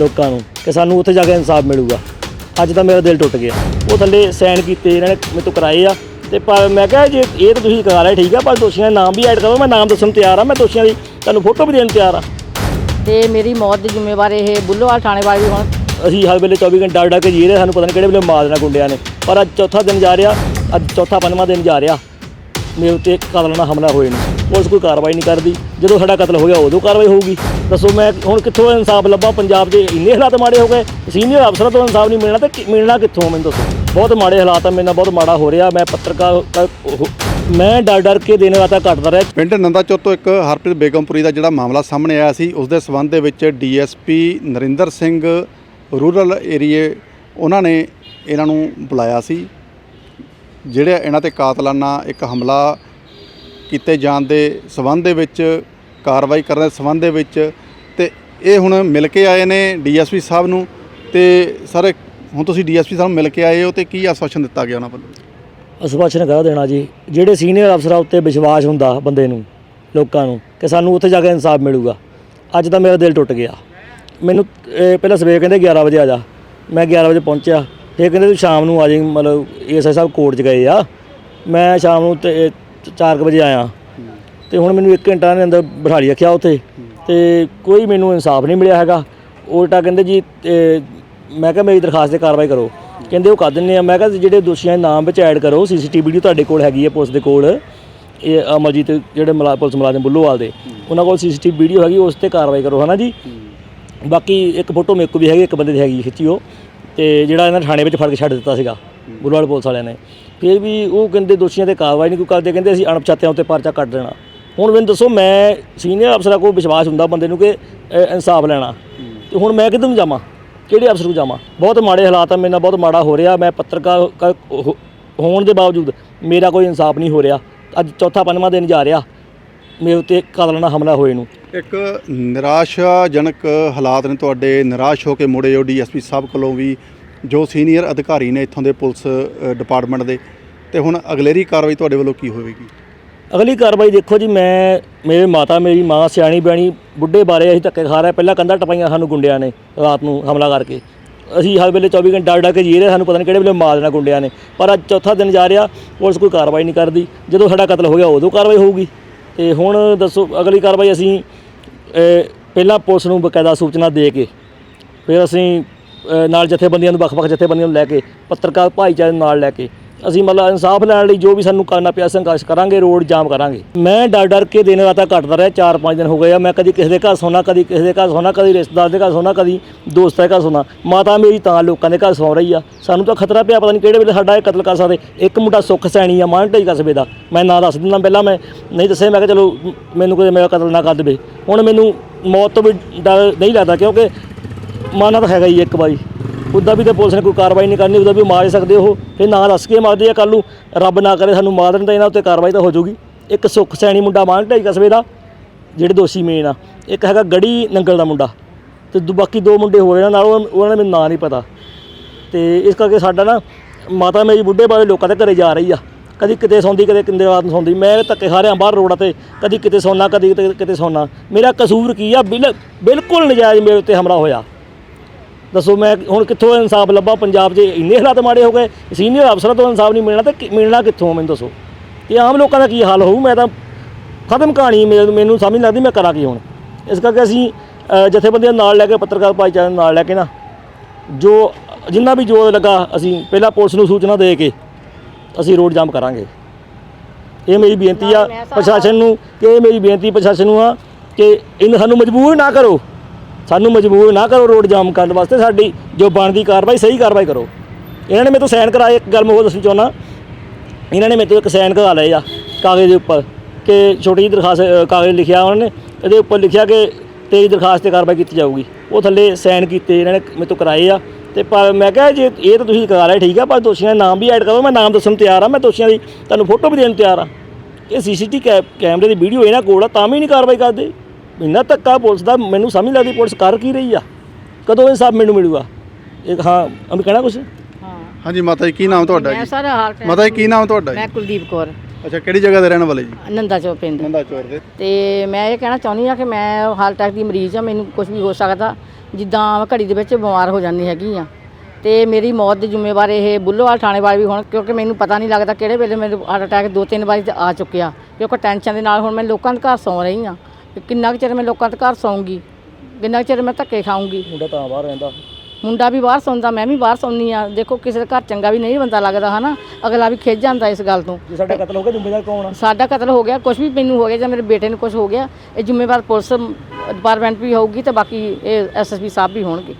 ਲੋਕਾਂ ਨੂੰ ਕਿ ਸਾਨੂੰ ਉੱਥੇ ਜਾ ਕੇ ਇਨਸਾਫ ਮਿਲੂਗਾ। ਅੱਜ ਤਾਂ ਮੇਰਾ ਦਿਲ ਟੁੱਟ ਗਿਆ। ਉਹ ਥੱਲੇ ਸਾਈਨ ਕੀਤੇ ਇਹਨਾਂ ਨੇ ਮੇਰੇ ਤੋਂ ਕਰਾਏ ਆ। ਤੇ ਪਰ ਮੈਂ ਕਿਹਾ ਜੇ ਇਹ ਤਾਂ ਤੁਸੀਂ ਕਰਾ ਲਿਆ ਠੀਕ ਆ ਪਰ ਦੋਸ਼ੀਆਂ ਦੇ ਨਾਮ ਵੀ ਐਡ ਕਰੋ ਮੈਂ ਨਾਮ ਦੱਸਣ ਤਿਆਰ ਆ ਮੈਂ ਦੋਸ਼ੀਆਂ ਦੀ ਤੁਹਾਨੂੰ ਫੋਟੋ ਵੀ ਦੇਣ ਤਿਆਰ ਆ। ਤੇ ਮੇਰੀ ਮੌਤ ਦੀ ਜ਼ਿੰਮੇਵਾਰ ਇਹ ਬੁੱਲੋਵਾਲ ਥਾਣੇ ਵਾਲੇ ਵੀ ਹੁਣ। ਅਸੀਂ ਹਰ ਵੇਲੇ 24 ਘੰਟੇ ਡਰ ਡਰ ਕੇ ਜੀ ਰਹੇ ਸਾਨੂੰ ਪਤਾ ਨਹੀਂ ਕਿਹੜੇ ਵੇਲੇ ਮਾਰ ਦੇਣਾ ਗੁੰਡਿਆਂ ਨੇ। ਪਰ ਅੱਜ ਚੌਥਾ ਦਿਨ ਜਾ ਰਿਹਾ ਅੱਜ ਚੌਥਾ ਪੰਜਵਾਂ ਦਿਨ ਜਾ ਰਿਹਾ। ਮੇਰੇ ਉੱਤੇ ਕਤਲ ਨਾਲ ਹਮਲਾ ਹੋਏ ਨੇ। ਪੁਲਿਸ ਕੋਈ ਕਾਰਵਾਈ ਨਹੀਂ ਕਰਦੀ। ਜਦੋਂ ਸਾਡਾ ਕਤਲ ਹੋ ਗਿਆ ਉਦੋਂ ਕਾਰਵਾਈ ਹੋਊਗੀ। ਦੱਸੋ ਮੈਂ ਹੁਣ ਕਿੱਥੋਂ ਇਨਸਾਫ ਲੱਭਾਂ? ਪੰਜਾਬ 'ਚ ਇੰਨੇ ਹਾਲਾਤ ਮਾੜੇ ਹੋ ਗਏ, ਸੀਨੀਅਰ ਅਫਸਰਾਂ ਤੋਂ ਇਨਸਾਫ ਨਹੀਂ ਮਿਲਣਾ ਤੇ ਮਿਲਣਾ ਕਿੱਥੋਂ ਮੈਨੂੰ ਦੱਸੋ? ਬਹੁਤ ਮਾੜੇ ਹਾਲਾਤ ਆ, ਮੇਰੇ ਨਾਲ ਬਹੁਤ ਮਾੜਾ ਹੋ ਰਿਹਾ। ਮੈਂ ਪੱਤਰਕਾਰ ਮੈਂ ਡਰ ਡਰ ਕੇ ਦਿਨ ਰਾਤਾਂ ਕੱਟਦਾ ਰਿਹਾ। ਪਿੰਡ ਨੰਦਾਚੌਰ ਤੋਂ ਇੱਕ ਹਰਪ੍ਰੀਤ ਬੇਗਮਪੁਰੀ ਦਾ ਜਿਹੜਾ ਮਾਮਲਾ ਸਾਹਮਣੇ ਆਇਆ ਸੀ, ਉਸ ਦੇ ਸਬੰਧ ਦੇ ਵਿੱਚ ਡੀਐਸਪੀ ਨਰਿੰਦਰ ਸਿੰਘ ਰੂਰਲ ਏਰੀਏ ਉਹਨਾਂ ਨੇ ਇਹਨਾਂ ਨੂੰ ਬੁਲਾਇਆ ਸੀ। ਜਿਹੜੇ ਇਹਨਾਂ ਤੇ ਕਾਤਲਾਨਾ ਇੱਕ ਹਮਲਾ ਕੀਤੇ ਜਾਣ ਦੇ ਸਬੰਧ ਦੇ ਵਿੱਚ, ਕਾਰਵਾਈ ਕਰਨ ਦੇ ਸਬੰਧ ਦੇ ਵਿੱਚ ਤੇ ਇਹ ਹੁਣ ਮਿਲ ਕੇ ਆਏ ਨੇ ਡੀਐਸਪੀ ਸਾਹਿਬ ਨੂੰ ਤੇ ਸਰ, ਹੁਣ ਤੁਸੀਂ ਡੀਐਸਪੀ ਸਾਹਿਬ ਮਿਲ ਕੇ ਆਏ ਹੋ ਤੇ ਕੀ ਆਸ਼ਵਾਸਨ ਦਿੱਤਾ ਗਿਆ ਉਹਨਾਂ ਵੱਲੋਂ? ਆਸ਼ਵਾਸਨ ਕਹਿ ਦੇਣਾ ਜੀ। ਜਿਹੜੇ ਸੀਨੀਅਰ ਅਫਸਰਾਂ ਉੱਤੇ ਵਿਸ਼ਵਾਸ ਹੁੰਦਾ ਬੰਦੇ ਨੂੰ, ਲੋਕਾਂ ਨੂੰ, ਕਿ ਸਾਨੂੰ ਉੱਥੇ ਜਾ ਕੇ ਇਨਸਾਫ ਮਿਲੂਗਾ। ਅੱਜ ਤਾਂ ਮੇਰਾ ਦਿਲ ਟੁੱਟ ਗਿਆ। ਮੈਨੂੰ ਪਹਿਲਾਂ ਸਵੇਰ ਕਹਿੰਦੇ 11 ਵਜੇ ਆ ਜਾ। ਮੈਂ 11 ਵਜੇ ਪਹੁੰਚਿਆ। ਫਿਰ ਕਹਿੰਦੇ ਤੂੰ ਸ਼ਾਮ ਨੂੰ ਆ ਜਾਈਂ, ਮਤਲਬ ਐਸਆਈ ਸਾਹਿਬ ਕੋਰਟ 'ਚ ਗਏ ਆ। ਮੈਂ ਸ਼ਾਮ ਨੂੰ ਤੇ 4 ਵਜੇ ਆਇਆ। ਤੇ ਹੁਣ ਮੈਨੂੰ 1 ਘੰਟਾ ਦੇ ਅੰਦਰ ਬਿਠਾ ਲਈ ਰੱਖਿਆ ਉੱਥੇ। ਤੇ ਕੋਈ ਮੈਨੂੰ ਇਨਸਾਫ ਨਹੀਂ ਮਿਲਿਆ ਹੈਗਾ। ਉਲਟਾ ਕਹਿੰਦੇ ਜੀ, ਤੇ ਮੈਂ ਕਿਹਾ ਮੇਰੀ ਦਰਖਾਸਤ ਤੇ ਕਾਰਵਾਈ ਕਰੋ। ਕਹਿੰਦੇ ਉਹ ਕਰ ਦਿੰਦੇ ਆ। ਮੈਂ ਕਿਹਾ ਜਿਹੜੇ ਦੋਸ਼ੀਆਂ ਦੇ ਨਾਮ ਵਿੱਚ ਐਡ ਕਰੋ, ਸੀਸੀਟੀਵੀ ਵੀਡੀਓ ਤੁਹਾਡੇ ਕੋਲ ਹੈਗੀ ਹੈ ਪੁਲਿਸ ਦੇ ਕੋਲ। ਇਹ ਅਮਰਜੀਤ, ਜਿਹੜੇ ਮਲਾ, ਪੁਲਿਸ ਮੁਲਾਜ਼ਮ ਬੁੱਲੋਵਾਲ ਦੇ। ਉਹਨਾਂ ਕੋਲ ਸੀਸੀਟੀਵੀ ਵੀਡੀਓ ਹੈਗੀ, ਉਸ ਤੇ ਕਾਰਵਾਈ ਕਰੋ, ਹਨਾ ਜੀ? ਬਾਕੀ ਇੱਕ ਫੋਟੋ ਮੇਰੇ ਕੋਲ ਵੀ ਹੈਗੀ, ਇੱਕ ਬੰਦੇ ਦੀ ਹੈਗੀ ਖਿੱਚੀ ਉਹ। ਤੇ ਜਿਹੜਾ ਇਹਨਾਂ ਥਾਣੇ ਵਿੱਚ ਫੜ ਕੇ ਛੱਡ ਦਿੱਤਾ ਸੀਗਾ, ਬੁੱਲੋਵਾਲ ਪੁਲਿਸ ਵਾਲਿਆਂ ਨੇ। ਫਿਰ ਵੀ ਉਹ ਕਹਿੰਦੇ ਦੋਸ਼ੀਆਂ ਤੇ ਕਾਰਵਾਈ ਨਹੀਂ ਕੋਈ ਕਰਦੇ, ਕਹਿੰਦੇ ਅਸੀਂ ਅਣਪਛਾਤਿਆਂ ਉੱਤੇ ਪਰਚਾ ਕੱਟ ਦੇਣਾ। ਹੁਣ ਮੈਨੂੰ ਦੱਸੋ, ਮੈਂ ਸੀਨੀਅਰ ਅਫਸਰਾਂ ਕੋਲ ਵਿਸ਼ਵਾਸ ਹੁੰਦਾ ਬੰਦੇ ਨੂੰ ਕਿ ਇਨਸਾਫ ਲੈਣਾ। ਤੇ ਹੁਣ ਮੈਂ ਕਿੱਧਰ ਨੂੰ ਜਾਵਾਂ? ਕਿਹੜੇ ਅਫਸਰ ਨੂੰ ਜਾਵਾਂ? ਬਹੁਤ ਮਾੜੇ ਹਾਲਾਤ ਆ ਮੇਰੇ ਨਾਲ, ਬਹੁਤ ਮਾੜਾ ਹੋ ਰਿਹਾ। ਮੈਂ ਪੱਤਰਕਾਰ ਹੋਣ ਦੇ ਬਾਵਜੂਦ ਮੇਰਾ ਕੋਈ ਇਨਸਾਫ ਨਹੀਂ ਹੋ ਰਿਹਾ। ਅੱਜ ਚੌਥਾ ਪੰਜਵਾਂ ਦਿਨ ਜਾ ਰਿਹਾ। ਮੇਰੇ ਉੱਤੇ ਕਤਲ ਨਾਲ ਹਮਲਾ ਹੋਏ ਨੂੰ। ਇੱਕ ਨਿਰਾਸ਼ਾਜਨਕ ਹਾਲਾਤ ਨੇ ਤੁਹਾਡੇ। ਨਿਰਾਸ਼ ਹੋ ਕੇ ਮੁੜੇ ਹੋ ਡੀਐਸਪੀ ਸਾਹਿਬ ਕੋਲੋਂ ਵੀ। ਜੋ ਸੀਨੀਅਰ ਅਧਿਕਾਰੀ ਨੇ ਇੱਥੋਂ ਦੇ ਪੁਲਿਸ ਡਿਪਾਰਟਮੈਂਟ ਦੇ, ਤੇ ਹੁਣ ਅਗਲੇਰੀ ਕਾਰਵਾਈ ਤੁਹਾਡੇ ਵੱਲੋਂ ਕੀ ਹੋਵੇਗੀ? ਅਗਲੀ ਕਾਰਵਾਈ ਦੇਖੋ ਜੀ, ਮੈਂ, ਮੇਰੇ ਮਾਤਾ, ਮੇਰੀ ਮਾਂ, ਸਿਆਣੀ ਬਿਆਣੀ, ਬੁੱਢੇ ਬਾਰੇ ਅਸੀਂ ਧੱਕੇ ਖਾ ਰਹੇ ਪਹਿਲਾਂ ਕੰਧਾਂ ਟਪਾਈਆਂ ਸਾਨੂੰ ਗੁੰਡਿਆਂ ਨੇ ਰਾਤ ਨੂੰ ਹਮਲਾ ਕਰਕੇ। ਅਸੀਂ ਹਰ ਵੇਲੇ 24 ਘੰਟੇ ਡਰ ਡਰ ਕੇ ਜੀ ਰਹੇ ਸਾਨੂੰ ਪਤਾ ਨਹੀਂ ਕਿਹੜੇ ਵੇਲੇ ਮਾਰ ਦੇਣਾ ਗੁੰਡਿਆਂ ਨੇ। ਪਰ ਅੱਜ ਚੌਥਾ ਦਿਨ ਜਾ ਰਿਹਾ, ਪੁਲਿਸ ਕੋਈ ਕਾਰਵਾਈ ਨਹੀਂ ਕਰਦੀ। ਜਦੋਂ ਸਾਡਾ ਕਤਲ ਹੋ ਗਿਆ, ਉਦੋਂ ਕਾਰਵਾਈ ਹੋਊਗੀ। ਤੇ ਹੁਣ ਦੱਸੋ, ਅਗਲੀ ਕਾਰਵਾਈ ਅਸੀਂ ਪਹਿਲਾਂ ਪੁਲਿਸ ਨੂੰ ਬਕਾਇਦਾ ਸੂਚਨਾ ਦੇ ਕੇ, ਫਿਰ ਅਸੀਂ ਨਾਲ ਜਥੇਬੰਦੀਆਂ ਨੂੰ ਵੱਖ-ਵੱਖ ਜਥੇਬੰਦੀਆਂ ਨੂੰ ਲੈ ਕੇ, ਪੱਤਰਕਾਰ ਭਾਈਚਾਰੇ ਨੂੰ ਨਾਲ ਲੈ ਕੇ, ਅਸੀਂ ਮਤਲਬ ਇਨਸਾਫ ਲੈਣ ਲਈ ਜੋ ਵੀ ਸਾਨੂੰ ਕਰਨਾ ਪਿਆ, ਸੰਘਰਸ਼ ਕਰਾਂਗੇ, ਰੋਡ ਜਾਮ ਕਰਾਂਗੇ। ਮੈਂ ਡਰ ਡਰ ਕੇ ਦਿਨ ਰਾਤਾਂ ਕੱਟਦਾ ਰਿਹਾ 4-5 ਦਿਨ ਹੋ ਗਏ ਆ, ਮੈਂ ਕਦੀ ਕਿਸੇ ਦੇ ਘਰ ਸੌਣਾ ਕਦੀ ਕਿਸੇ ਦੇ ਘਰ ਸੌਣਾ ਕਦੀ ਰਿਸ਼ਤੇਦਾਰ ਦੇ ਘਰ ਸੌਣਾ ਕਦੀ ਦੋਸਤਾਂ ਦੇ ਘਰ ਸੌਣਾ ਮਾਤਾ ਮੇਰੀ ਤਾਂ ਲੋਕਾਂ ਦੇ ਘਰ ਸੌ ਰਹੀ ਆ। ਸਾਨੂੰ ਤਾਂ ਖਤਰਾ ਪਿਆ, ਪਤਾ ਨਹੀਂ ਕਿਹੜੇ ਵੇਲੇ ਸਾਡਾ ਇਹ ਕਤਲ ਕਰ ਸਕਦੇ। ਇੱਕ ਮੁੰਡਾ ਸੁੱਖ ਸੈਣੀ ਆ ਮਾਨ ਢਾਈ ਕਸਬੇ ਦਾ। ਮੈਂ ਨਾਂ ਦੱਸ ਦਿੰਦਾ ਪਹਿਲਾਂ ਮੈਂ, ਨਹੀਂ ਦੱਸਿਆ ਮੈਂ ਕਿਹਾ ਚਲੋ, ਮੈਨੂੰ ਕੋਈ ਮੇਰਾ ਕਤਲ ਨਾ ਕਰ ਦੇਵੇ। ਹੁਣ ਮੈਨੂੰ ਮੌਤ ਤੋਂ ਵੀ ਡਰ ਨਹੀਂ ਲੱਗਦਾ, ਕਿਉਂਕਿ ਮਾਨਾ ਤਾਂ ਹੈਗਾ ਹੀ ਇੱਕ ਵਾਰੀ। ਉੱਦਾਂ ਵੀ ਤਾਂ ਪੁਲਿਸ ਨੇ ਕੋਈ ਕਾਰਵਾਈ ਨਹੀਂ ਕਰਨੀ ਉਹਦਾ ਵੀ ਮਾਰ ਸਕਦੇ ਉਹ। ਫਿਰ ਨਾ ਦੱਸ ਕੇ ਮਾਰਦੇ ਆ ਕੱਲ ਨੂੰ ਰੱਬ ਨਾ ਕਰੇ ਸਾਨੂੰ ਮਾਰ ਦੇਣ ਤਾਂ ਇਹਨਾਂ ਉੱਤੇ ਕਾਰਵਾਈ ਤਾਂ ਹੋ ਜਾਊਗੀ। ਇੱਕ ਸੁੱਖ ਸੈਣੀ ਮੁੰਡਾ ਮਾਨ ਢਾਈ ਕਸਬੇ ਦਾ, ਜਿਹੜੇ ਦੋਸ਼ੀ ਮੇਨ ਆ। ਇੱਕ ਹੈਗਾ ਗੜੀ ਨੰਗਲ ਦਾ ਮੁੰਡਾ। ਤੇ ਦੂ- ਬਾਕੀ ਦੋ ਮੁੰਡੇ ਹੋਰ ਇਹਨਾਂ ਨਾਲ ਉਹ- ਉਹਨਾਂ ਨੇ ਮੈਨੂੰ ਨਾਂ ਨਹੀਂ ਪਤਾ। ਤੇ ਇਸ ਕਰਕੇ ਸਾਡਾ ਨਾ ਮਾਤਾ ਮੇਰੀ ਬੁੱਢੇ ਬਾਰੇ ਲੋਕਾਂ ਦੇ ਘਰੇ ਜਾ ਰਹੀ ਆ। ਕਦੀ ਕਿਤੇ ਸੌਂਦੀ, ਕਦੇ ਕਿੰਦੇ ਰਾਤ ਨੂੰ ਸੌਂਦੀ। ਮੈਂ ਧੱਕੇ ਖਾ ਰਿਹਾ ਬਾਹਰ ਰੋਡਾਂ ਤੇ, ਕਦੀ ਕਿਤੇ ਸੌਣਾ ਕਦੀ ਕਿਤੇ ਕਿਤੇ ਸੌਣਾ ਮੇਰਾ ਕਸੂਰ ਕੀ ਆ? ਬਿਲ- ਬਿਲਕੁਲ ਨਜਾਇਜ਼ ਮੇਰੇ ਉੱਤੇ ਹਮਲਾ ਹੋਇਆ। ਦੱਸੋ ਮੈਂ ਹੁਣ ਕਿੱਥੋਂ ਇਨਸਾਫ ਲੱਭਾਂ? ਪੰਜਾਬ 'ਚ ਇੰਨੇ ਹਾਲਾਤ ਮਾੜੇ ਹੋ ਗਏ ਸੀਨੀਅਰ ਅਫਸਰਾਂ ਤੋਂ ਇਨਸਾਫ ਨਹੀਂ ਮਿਲਣਾ ਤੇ ਮਿਲਣਾ ਕਿੱਥੋਂ ਮੈਨੂੰ ਦੱਸੋ? ਇਹ ਆਮ ਲੋਕਾਂ ਦਾ ਕੀ ਹਾਲ ਹੋਊ? ਮੈਂ ਤਾਂ ਖਤਮ ਕਹਾਣੀ ਮੈਨੂੰ ਸਮਝ ਨਹੀਂ ਲੱਗਦੀ ਮੈਂ ਕਰਾਂ ਕੀ ਹੁਣ। ਇਸ ਕਰਕੇ ਅਸੀਂ ਜਥੇਬੰਦੀਆਂ ਨਾਲ ਲੈ ਕੇ ਪੱਤਰਕਾਰ ਭਾਈਚਾਰੇ ਨਾਲ ਲੈ ਕੇ ਨਾ ਜੋ ਜਿੰਨਾ ਵੀ ਜੋਰ ਲੱਗਾ ਅਸੀਂ ਪਹਿਲਾਂ ਪੁਲਿਸ ਨੂੰ ਸੂਚਨਾ ਦੇ ਕੇ ਅਸੀਂ ਰੋਡ ਜਾਮ ਕਰਾਂਗੇ। ਇਹ ਮੇਰੀ ਬੇਨਤੀ ਆ ਪ੍ਰਸ਼ਾਸਨ ਨੂੰ ਕਿ ਇਹ ਮੇਰੀ ਬੇਨਤੀ ਪ੍ਰਸ਼ਾਸਨ ਨੂੰ ਆ ਕਿ ਇਹਨੂੰ ਸਾਨੂੰ ਮਜਬੂਰ ਨਾ ਕਰੋ। ਸਾਨੂੰ ਮਜਬੂਰ ਨਾ ਕਰੋ ਰੋਡ ਜਾਮ ਕਰਨ ਵਾਸਤੇ, ਸਾਡੀ ਜੋ ਬਣਦੀ ਕਾਰਵਾਈ, ਸਹੀ ਕਾਰਵਾਈ ਕਰੋ। ਇਹਨਾਂ ਨੇ ਮੇਰੇ ਤੋਂ ਸਾਈਨ ਕਰਾਏ, ਇੱਕ ਗੱਲ ਮੈਂ ਹੋਰ ਦੱਸਣੀ ਚਾਹੁੰਦਾ। ਇਹਨਾਂ ਨੇ ਮੇਰੇ ਤੋਂ ਇੱਕ ਸਾਈਨ ਕਰਾ ਲਏ ਆ, ਕਾਗਜ਼ ਦੇ ਉੱਪਰ, ਕਿ ਛੋਟੀ ਜਿਹੀ ਦਰਖਾਸਤ ਕਾਗਜ਼ ਲਿਖਿਆ ਉਹਨਾਂ ਨੇ, ਇਹਦੇ ਉੱਪਰ ਲਿਖਿਆ ਕਿ ਤੇਰੀ ਦਰਖਾਸਤ ਤੇ ਕਾਰਵਾਈ ਕੀਤੀ ਜਾਊਗੀ। ਉਹ ਥੱਲੇ ਸਾਈਨ ਕੀਤੇ ਇਹਨਾਂ ਨੇ, ਮੇਰੇ ਤੋਂ ਕਰਾਏ ਆ। ਤੇ ਪਰ ਮੈਂ ਕਿਹਾ, ਜੇ ਇਹ ਤਾਂ ਤੁਸੀਂ ਕਰਾ ਲਿਆ ਠੀਕ ਆ, ਪਰ ਦੋਸ਼ੀਆਂ ਦਾ ਨਾਮ ਵੀ ਐਡ ਕਰੋ, ਮੈਂ ਨਾਮ ਦੱਸਣ ਨੂੰ ਤਿਆਰ ਆ, ਮੈਂ ਦੋਸ਼ੀਆਂ ਦੀ ਤੁਹਾਨੂੰ ਫੋਟੋ ਵੀ ਦੇਣ ਤਿਆਰ ਆ। ਇਹ ਸੀਸੀਟੀ ਕੈਮਰੇ ਦੀ ਵੀਡੀਓ ਇਹਨਾਂ ਕੋਲ ਆ, ਤਾਂ ਵੀ ਨਹੀਂ ਕਾਰਵਾਈ ਕਰਦੇ। ਇੰਨਾ ਧੱਕਾ ਪੁਲਿਸ ਦਾ ਮੈਨੂੰ ਸਮਝ ਲੱਗਦੀ ਪੁਲਿਸ ਕਰ ਕੀ ਰਹੀ ਆ। ਕਦੋਂ ਇਹ ਸਭ ਮੈਨੂੰ ਮਿਲੂਗਾ? ਇੱਕ ਹਾਂ ਅਮੀ ਕਹਿਣਾ ਕੁਛ? ਹਾਂ। ਹਾਂਜੀ ਮਾਤਾ ਜੀ ਕੀ ਨਾਮ ਤੁਹਾਡਾ ਮੈਂ ਜੀ? ਸਰ ਹਾਲ ਮਾਤਾ ਜੀ ਕੀ ਨਾਮ ਤੁਹਾਡਾ ਜੀ? ਮੈਂ ਕੁਲਦੀਪ ਕੌਰ। ਅੱਛਾ ਕਿਹੜੀ ਜਗ੍ਹਾ ਦੇ ਰਹਿਣ ਵਾਲੇ ਜੀ? ਨੰਦਾ ਚੌਕ ਪਿੰਡ। ਨੰਦਾਚੌਰ ਦੇ। ਤੇ ਮੈਂ ਇਹ ਕਹਿਣਾ ਚਾਹੁੰਦੀ ਆ ਕਿ ਮੈਂ ਹਾਰਟ ਅਟੈਕ ਦੀ ਮਰੀਜ਼ ਆ ਮੈਨੂੰ ਕੁਝ ਵੀ ਹੋ ਸਕਦਾ। ਜਿੱਦਾਂ ਘੜੀ ਦੇ ਵਿੱਚ ਬਿਮਾਰ ਹੋ ਜਾਂਦੀ ਹੈਗੀ ਆ। ਤੇ ਮੇਰੀ ਮੌਤ ਦੀ ਜ਼ਿੰਮੇਵਾਰ ਇਹ ਬੁੱਲੋਵਾਲ ਥਾਣੇ ਵਾਲੇ ਵੀ ਹੁਣ ਕਿਉਂਕਿ ਮੈਨੂੰ ਪਤਾ ਨਹੀਂ ਲੱਗਦਾ ਕਿਹੜੇ ਵੇਲੇ ਮੈਨੂੰ ਹਾਰਟ ਅਟੈਕ ਦੋ ਤਿੰਨ ਵਾਰੀ ਤੇ ਆ ਚੁੱਕਿਆ। ਕਿਉਂਕਿ ਟੈਨਸ਼ਨ ਦੇ ਨਾਲ ਹੁਣ ਮੈਂ ਲੋਕਾਂ ਦੇ ਘਰ ਸੌਂ ਰਹੀ ਆ। ਕਿੰਨਾ ਕੁ ਚਿਰ ਮੈਂ ਲੋਕਾਂ ਦੇ ਘਰ ਸੌਂਗੀ? ਕਿੰਨਾ ਕੁ ਚਿਰ ਮੈਂ ਧੱਕੇ ਖਾਊਂਗੀ? ਮੁੰਡਾ ਤਾਂ ਬਾਹਰ ਰਹਿੰਦਾ। ਮੁੰਡਾ ਵੀ ਬਾਹਰ ਸੌਂਦਾ ਮੈਂ ਵੀ ਬਾਹਰ ਸੌਂਦੀ ਆ ਦੇਖੋ ਕਿਸੇ ਦੇ ਘਰ ਚੰਗਾ ਵੀ ਨਹੀਂ ਬੰਦਾ ਲੱਗਦਾ ਹਨਾ? ਅਗਲਾ ਵੀ ਖਿੱਚ ਜਾਂਦਾ ਇਸ ਗੱਲ ਤੋਂ। ਜੇ ਸਾਡਾ ਕਤਲ ਹੋ ਗਿਆ ਜ਼ਿੰਮੇਦਾਰ ਕੌਣ ਆ? ਸਾਡਾ ਕਤਲ ਹੋ ਗਿਆ ਕੁਝ ਵੀ ਮੈਨੂੰ ਹੋ ਗਿਆ ਜਾਂ ਮੇਰੇ ਬੇਟੇ ਨੂੰ ਕੁਝ ਹੋ ਗਿਆ ਇਹ ਜ਼ਿੰਮੇਵਾਰ ਪੁਲਿਸ ਡਿਪਾਰਟਮੈਂਟ ਵੀ ਹੋਊਗੀ ਤੇ ਬਾਕੀ ਇਹ ਐਸਐਸਪੀ ਸਾਹਿਬ ਵੀ ਹੋਣਗੇ।